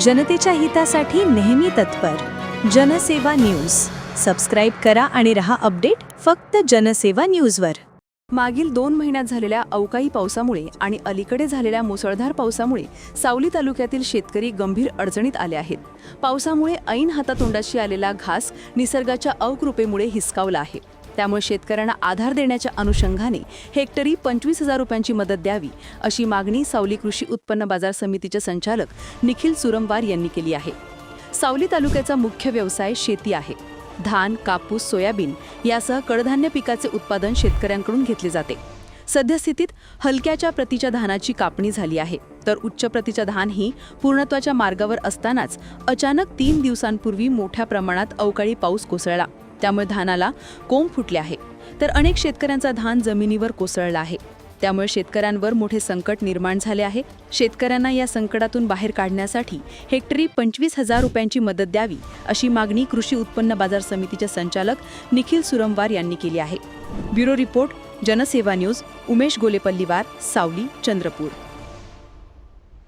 जनतेच्या हितासाठी नेहमी तत्पर. जनसेवा न्यूज. सबस्क्राईब करा आणि रहा अपडेट फक्त जनसेवा न्यूजवर. मागील दोन महिन्यात झालेल्या अवकाळी पावसामुळे आणि अलीकडे झालेल्या मुसळधार पावसामुळे सावली तालुक्यातील शेतकरी गंभीर अडचणीत आले आहेत. पावसामुळे ऐन हातातोंडाशी आलेला घास निसर्गाच्या अवकृपेमुळे हिसकावला आहे. त्यामुळे शेतकऱ्यांना आधार देण्याच्या अनुषंगाने हेक्टरी पंचवीस हजार रुपयांची मदत द्यावी अशी मागणी सावली कृषी उत्पन्न बाजार समितीचे संचालक निखिल सुरमवार यांनी केली आहे. सावली तालुक्याचा मुख्य व्यवसाय शेती आहे. धान कापूस सोयाबीन यासह कडधान्य पिकाचे उत्पादन शेतकऱ्यांकडून घेतले जाते. सद्यस्थितीत हलक्याच्या प्रतीच्या धानाची कापणी झाली आहे. तर उच्च प्रतीच्या धान ही पूर्णत्वाच्या मार्गावर असतानाच अचानक तीन दिवसांपूर्वी मोठ्या प्रमाणात अवकाळी पाऊस कोसळला. त्यामुळे धानाला कोंब फुटले आहे. तर अनेक शेतकऱ्यांचा धान जमिनीवर कोसळला आहे. त्यामुळे शेतकऱ्यांवर मोठे संकट निर्माण झाले आहे. शेतकऱ्यांना या संकटातून बाहेर काढण्यासाठी हेक्टरी पंचवीस हजार रुपयांची मदत द्यावी अशी मागणी कृषी उत्पन्न बाजार समितीचे संचालक निखिल सुरमवार यांनी केली आहे. Bureau report Jansewa news Umesh Golepalliwar Saoli Chandrapur.